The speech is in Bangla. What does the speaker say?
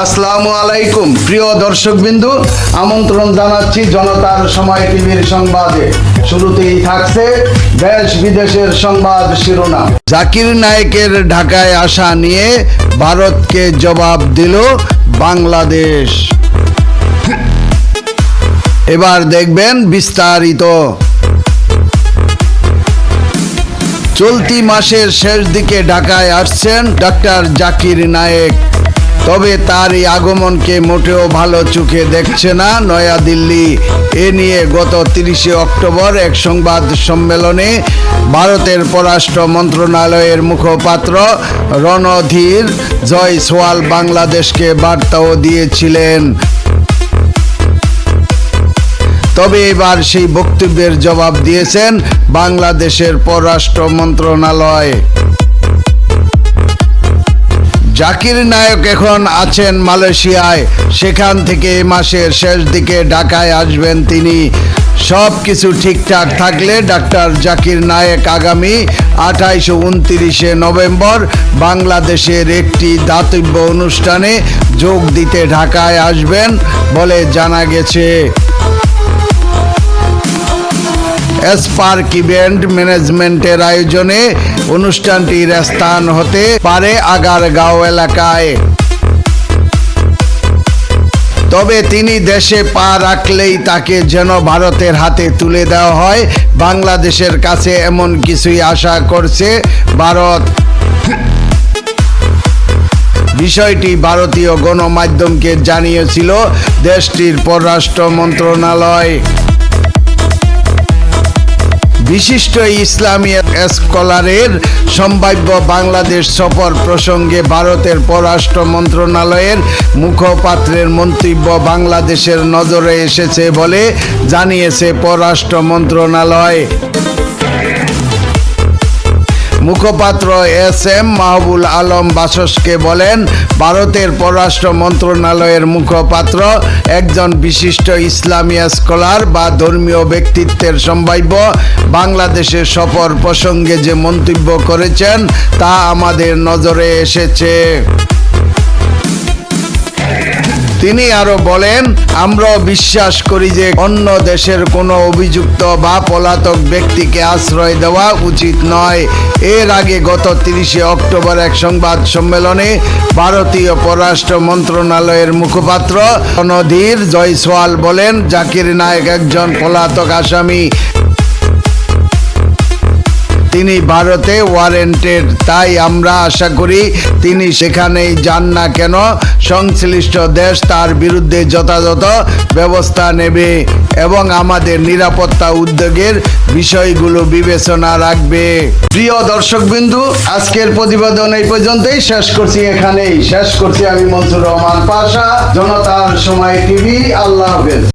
আসসালামু আলাইকুম, প্রিয় দর্শকবিন্দু। আমন্ত্রণ জানাচ্ছি জনতার সময় টিভির সংবাদে। শুরুতেই থাকছে দেশ বিদেশের সংবাদ শিরোনাম। জাকির নায়েকের ঢাকায় আসা নিয়ে ভারতকে জবাব দিল বাংলাদেশ। এবার দেখবেন বিস্তারিত। চলতি মাসের শেষ দিকে ঢাকায় আসছেন ডাক্তার জাকির নায়েক। তবে তার এই আগমনকে মোটেও ভালো চোখে দেখছে না নয়াদিল্লি। এ নিয়ে গত তিরিশে অক্টোবর এক সংবাদ সম্মেলনে ভারতের পররাষ্ট্র মন্ত্রণালয়ের মুখপাত্র রণধীর জয়সওয়াল বাংলাদেশকে বার্তাও দিয়েছিলেন। তবে এবার সেই বক্তব্যের জবাব দিয়েছেন বাংলাদেশের পররাষ্ট্র মন্ত্রণালয়। জাকির নায়ক এখন আছেন মালয়েশিয়ায়। সেখান থেকে মাসের শেষ দিকে ঢাকায় আসবেন তিনি। সব কিছু ঠিকঠাক থাকলে ডাক্তার জাকির নায়েক আগামী আঠাইশ উনত্রিশে নভেম্বর বাংলাদেশের একটি দাতব্য অনুষ্ঠানে যোগ দিতে ঢাকায় আসবেন বলে জানা গেছে। স্পার্ক ইভেন্ট ম্যানেজমেন্টের আয়োজনে অনুষ্ঠানটির স্থান হতে পারে আগারগাঁও এলাকায়। তবে তিনি দেশে পা রাখলেই তাকে যেন ভারতের হাতে তুলে দেওয়া হয়, বাংলাদেশের কাছে এমন কিছুই আশা করছে ভারত। বিষয়টি ভারতীয় গণমাধ্যমকে জানিয়েছিল দেশটির পররাষ্ট্র মন্ত্রণালয়। বিশিষ্ট ইসলামী স্কলারের সম্ভাব্য বাংলাদেশ সফর প্রসঙ্গে ভারতের পররাষ্ট্র মন্ত্রণালয়ের মুখপাত্রের মন্তব্য বাংলাদেশের নজরে এসেছে বলে জানিয়েছে পররাষ্ট্র মন্ত্রণালয়। মুখপাত্র এস এম মাহবুল আলম বাসসকে বলেন, ভারতের পররাষ্ট্র মন্ত্রণালয়ের মুখপাত্র একজন বিশিষ্ট ইসলামী স্কলার বা ধর্মীয় ব্যক্তিত্বের সম্ভাব্য বাংলাদেশের সফর প্রসঙ্গে যে মন্তব্য করেছেন তা আমাদের নজরে এসেছে। তিনি আরও বলেন আমরাও বিশ্বাস করি যে অন্য দেশের কোনো অভিযুক্ত বা পলাতক ব্যক্তিকে আশ্রয় দেওয়া উচিত নয়। এর আগে গত তিরিশে অক্টোবর এক সংবাদ সম্মেলনে ভারতীয় পররাষ্ট্র মন্ত্রণালয়ের মুখপাত্র রণধীর জয়সওয়াল বলেন, জাকির নায়ক একজন পলাতক আসামি। তিনি ভারতে ওয়ারেন্টেড। তাই আমরা আশা করি তিনি সেখানেই যান না কেন, সংশ্লিষ্ট দেশ তার বিরুদ্ধে যথাযথ ব্যবস্থা নেবে এবং আমাদের নিরাপত্তা উদ্যোগের বিষয়গুলো বিবেচনা রাখবে। প্রিয় দর্শকবিন্দু, আজকের প্রতিবেদন এই পর্যন্তই। শেষ করছি এখানেই। শেষ করছি আমি মনসুর রহমান পাশা, জনতার সময় টিভি। আল্লাহ হাফেজ।